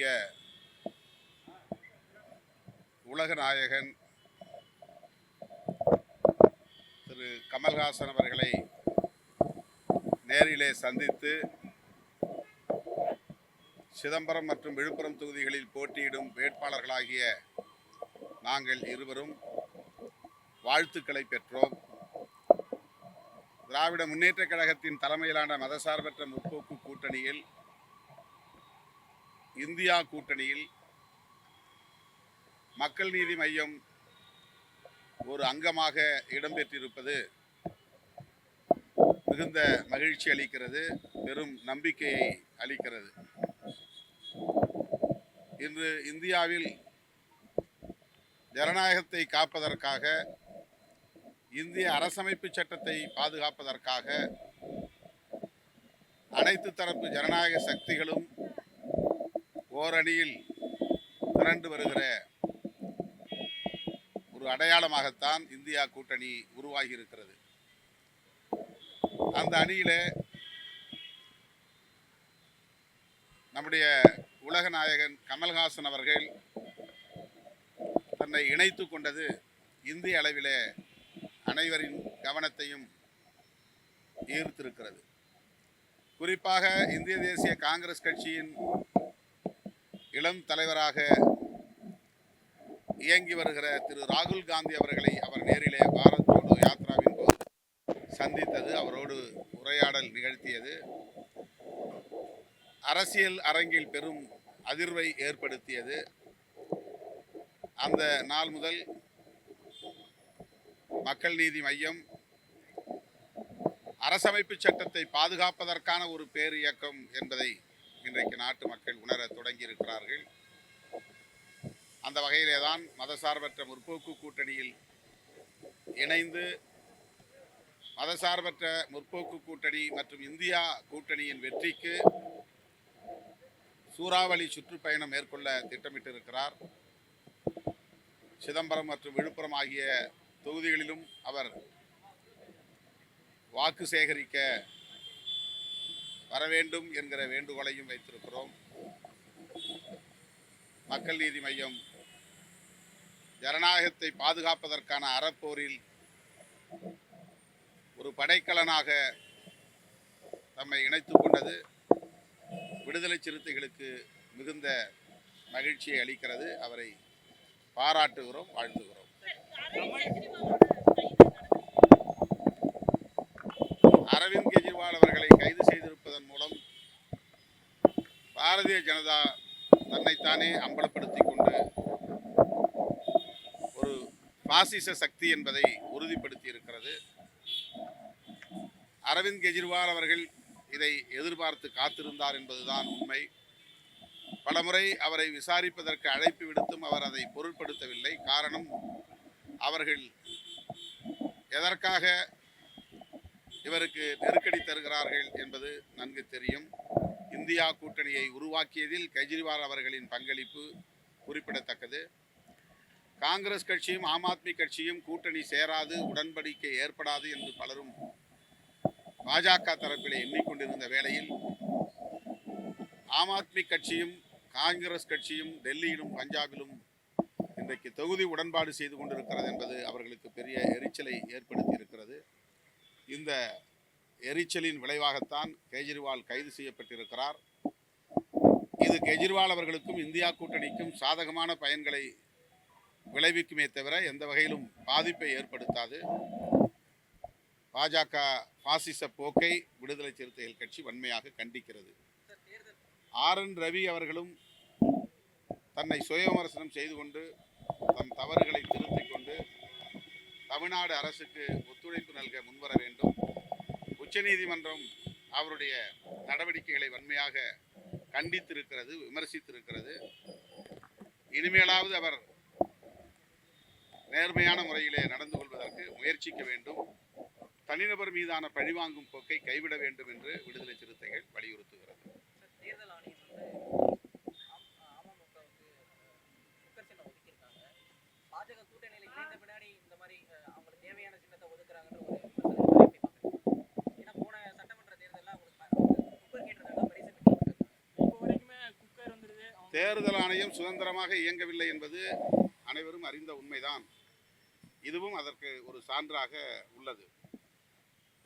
மதிப்பிற்குரிய உலக நாயகன் திரு கமல்ஹாசன் அவர்களை நேரிலே சந்தித்து சிதம்பரம் மற்றும் விழுப்புரம் தொகுதிகளில் போட்டியிடும் வேட்பாளர்களாகிய நாங்கள் இருவரும் வாழ்த்துக்களை பெற்றோம். திராவிட முன்னேற்றக் கழகத்தின் தலைமையிலான மதசார்பற்ற முற்போக்கு கூட்டணியில் இந்தியா கூட்டணியில் மக்கள் நீதி மையம் ஒரு அங்கமாக இடம்பெற்றிருப்பது மிகுந்த மகிழ்ச்சி அளிக்கிறது பெரும் நம்பிக்கையை அளிக்கிறது. இன்று இந்தியாவில் ஜனநாயகத்தை காப்பதற்காக இந்திய அரசமைப்பு சட்டத்தை பாதுகாப்பதற்காக அனைத்து தரப்பு ஜனநாயக சக்திகளும் ஓரடியில் திரண்டு வருகிற ஒரு அடையாளமாகத்தான் இந்தியா கூட்டணி உருவாகி இருக்கிறது அந்த அணியிலே நம்முடைய உலக நாயகன் கமல்ஹாசன் அவர்கள் தன்னை இணைத்து கொண்டது இந்திய அளவிலே அனைவரின் கவனத்தையும் ஈர்த்திருக்கிறது. குறிப்பாக இந்திய தேசிய காங்கிரஸ் கட்சியின் இளம் தலைவராக இயங்கி வருகிற திரு ராகுல் காந்தி அவர்களை அவர் நேரிலே பாரத் ஜோடோ யாத்ராவின் போது சந்தித்தது அவரோடு உரையாடல் நிகழ்த்தியது. அரசியல் அரங்கில் பெரும் அதிர்வை ஏற்படுத்தியது. அந்த நாள் முதல் மக்கள் நீதி மையம் அரசமைப்பு சட்டத்தை பாதுகாப்பதற்கான ஒரு பேர் இயக்கம் என்பதை இன்றைக்கு நாட்டு மக்கள் உணர தொடங்கி இருக்கிறார்கள் அந்த வகையிலே தான் மதசார்பற்ற முற்போக்கு கூட்டணியில் இணைந்து மதசார்பற்ற முற்போக்கு கூட்டணி மற்றும் இந்தியா கூட்டணியின் வெற்றிக்கு சூறாவளி சுற்றுப்பயணம் மேற்கொள்ள திட்டமிட்டிருக்கிறார். சிதம்பரம் மற்றும் விழுப்புரம் ஆகிய தொகுதிகளிலும் அவர் வாக்கு சேகரிக்க வர வேண்டும் என்கிற வேண்டுகோளையும் வைத்திருக்கிறோம். மக்கள் நீதி மையம் ஜனநாயகத்தை பாதுகாப்பதற்கான அறப்போரில் ஒரு படைக்கலனாக தம்மை இணைத்துக் கொண்டது விடுதலை சிறுத்தைகளுக்கு மிகுந்த மகிழ்ச்சியை அளிக்கிறது. அவரை பாராட்டுகிறோம் வாழ்த்துகிறோம். அரவிந்த் கெஜ்ரிவால் அவர்களை பாரதிய ஜனதா தன்னைத்தானே அம்பலப்படுத்தி கொண்டு ஒரு பாசிச சக்தி என்பதை உறுதிப்படுத்தி இருக்கிறது அரவிந்த் கெஜ்ரிவால் அவர்கள் இதை எதிர்பார்த்து காத்திருந்தார் என்பதுதான் உண்மை. பலமுறை அவரை விசாரிப்பதற்கு அழைப்பு விடுத்தும் அவர் அதை பொருட்படுத்தவில்லை. காரணம் அவர்கள் எதற்காக இவருக்கு நெருக்கடி தருகிறார்கள் என்பது நன்கு தெரியும். இந்தியா கூட்டணியை உருவாக்கியதில் கெஜ்ரிவால் அவர்களின் பங்களிப்பு குறிப்பிடத்தக்கது. காங்கிரஸ் கட்சியும் ஆம் ஆத்மி கட்சியும் கூட்டணி சேராது உடன்படிக்கை ஏற்படாது என்று பலரும் பாஜக தரப்பிலே எண்ணிக்கொண்டிருந்த வேளையில் ஆம் ஆத்மி கட்சியும் காங்கிரஸ் கட்சியும் டெல்லியிலும் பஞ்சாபிலும் இன்றைக்கு தொகுதி உடன்பாடு செய்து கொண்டிருக்கிறது என்பது அவர்களுக்கு பெரிய எரிச்சலை ஏற்படுத்தி இருக்கிறது இந்த எரிச்சலின் விளைவாகத்தான் கெஜ்ரிவால் கைது செய்யப்பட்டிருக்கிறார். இது கெஜ்ரிவால் அவர்களுக்கும் இந்தியா கூட்டணிக்கும் சாதகமான பயன்களை விளைவிக்குமே தவிர எந்த வகையிலும் பாதிப்பை ஏற்படுத்தாது. பாஜக பாசிச போக்கை விடுதலை சிறுத்தைகள் கட்சி வன்மையாக கண்டிக்கிறது. ஆர் என் ரவி அவர்களும் தன்னை சுய விமர்சனம் செய்து கொண்டு தன் தவறுகளை திருத்திக் கொண்டு தமிழ்நாடு அரசுக்கு ஒத்துழைப்பு நல்க முன்வர வேண்டும். உச்சநீதிமன்றம் அவருடைய நடவடிக்கைகளை வன்மையாக கண்டித்திருக்கிறது விமர்சித்திருக்கிறது. இனிமேலாவது அவர் நேர்மையான முறையிலே நடந்து கொள்வதற்கு முயற்சிக்க வேண்டும். தனிநபர் மீதான பழிவாங்கும் போக்கை கைவிட வேண்டும் என்று விடுதலை சிறுத்தைகள் வலியுறுத்துகிறது. தேர்தல் ஆணையம் சுதந்திரமாக இயங்கவில்லை என்பது அனைவரும் அறிந்த உண்மைதான். இதுவும் அதற்கு ஒரு சான்றாக உள்ளது.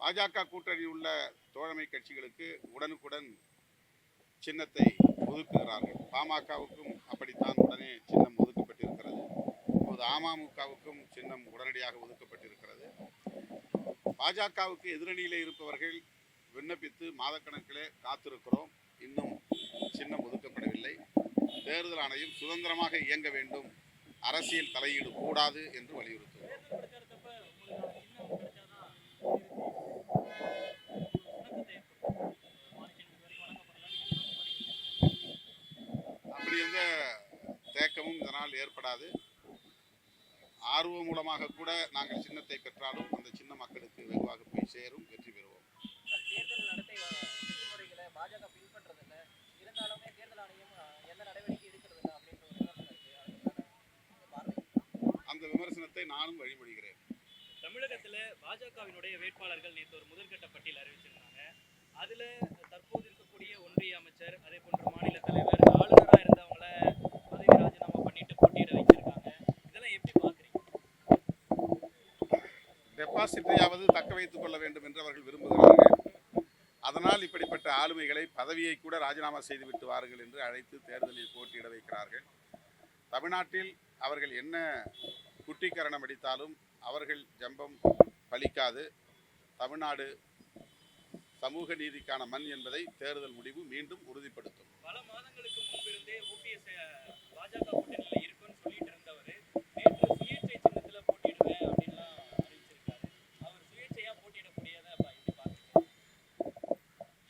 பாஜக கூட்டணி உள்ள தோழமை கட்சிகளுக்கு உடனுக்குடன் சின்னத்தை ஒதுக்குகிறார்கள். பாமகவுக்கும் அப்படித்தான் உடனே சின்னம் ஒதுக்கப்பட்டிருக்கிறது. இப்போது அமமுகவுக்கும் சின்னம் உடனடியாக ஒதுக்கப்பட்டிருக்கிறது. பாஜகவுக்கு எதிரணியிலே இருப்பவர்கள் விண்ணப்பித்து மாதக்கணக்கிலே காத்திருக்கிறோம். இன்னும் சின்னம் ஒதுக்கப்படவில்லை. தேர்தல் ஆணையம் சுதந்திரமாக இயங்க வேண்டும். அரசியல் தலையீடு கூடாது என்று வலியுறுத்தும் அப்படி எந்த தேக்கமும் இதனால் ஏற்படாது. ஆர்வம் மூலமாக கூட நாங்கள் சின்னத்தை பெற்றாலும் அந்த சின்ன மக்களுக்கு வெகுவாக போய் சேரும் வெற்றி பெறுவோம். தேர்தல் நடத்தை விதிமுறைகளை பாஜக பின்பற்றதில்லை. இருந்தாலுமே விமர்சனத்தை நானும் வழிமொழிகிறேன் தமிழகத்துல பாஜகவினுடைய வேட்பாளர்கள் நேற்று ஒரு முதற்கட்ட பட்டியல் அறிவிச்சிருந்தாங்க. அதுல தற்போது இருக்கக்கூடிய ஒன்றிய அமைச்சர் அதே போன்று மாநில தலைவர் ஆளுநரா இருந்தவங்கள பதவி ராஜினாமா பண்ணிட்டு போட்டியிட வச்சிருக்காங்க இதெல்லாம் எப்படி பாக்குறீங்க? டெபாசிட்டையாவது தக்க வைத்துக் கொள்ள வேண்டும் என்று அவர்கள் விரும்புகிறார்கள். அதனால் இப்படிப்பட்ட ஆளுமைகளை பதவியை கூட ராஜினாமா செய்துவிட்டு வாருங்கள் என்று அழைத்து தேர்தலில் போட்டியிட வைக்கிறார்கள். தமிழ்நாட்டில் அவர்கள் என்ன குட்டிக்கரணம் அடித்தாலும் அவர்கள் ஜம்பம் பலிக்காது. தமிழ்நாடு சமூக நீதிக்கான மண் என்பதை தேர்தல் முடிவு மீண்டும் உறுதிப்படுத்தும். பல மாதங்களுக்கு முன்பிருந்தே ஓபிஎஸ் பாஜக கூட்டணியில இருக்குன்னு சொல்லிட்டு இருந்தவர் நேற்று சுயேட்சை சின்னத்துல போட்டியிடுவேன் அப்படின்லாம் அறிவிச்சிருக்காரு. அவர் சுயேட்சையா போட்டியிடக்கூடியதை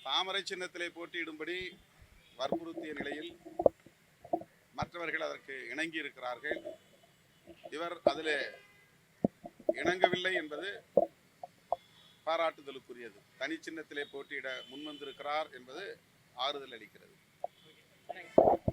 தாமரை சின்னத்திலே போட்டியிடும்படி வற்புறுத்திய நிலையில் மற்றவர்கள் அதற்கு இணங்கி இருக்கிறார்கள் இவர் அதில் இணங்கவில்லை என்பது பாராட்டுதலுக்குரியது. தனி சின்னத்திலே போட்டியிட முன்வந்திருக்கிறார் என்பது ஆறுதல் அளிக்கிறது. தேங்க்ஸ்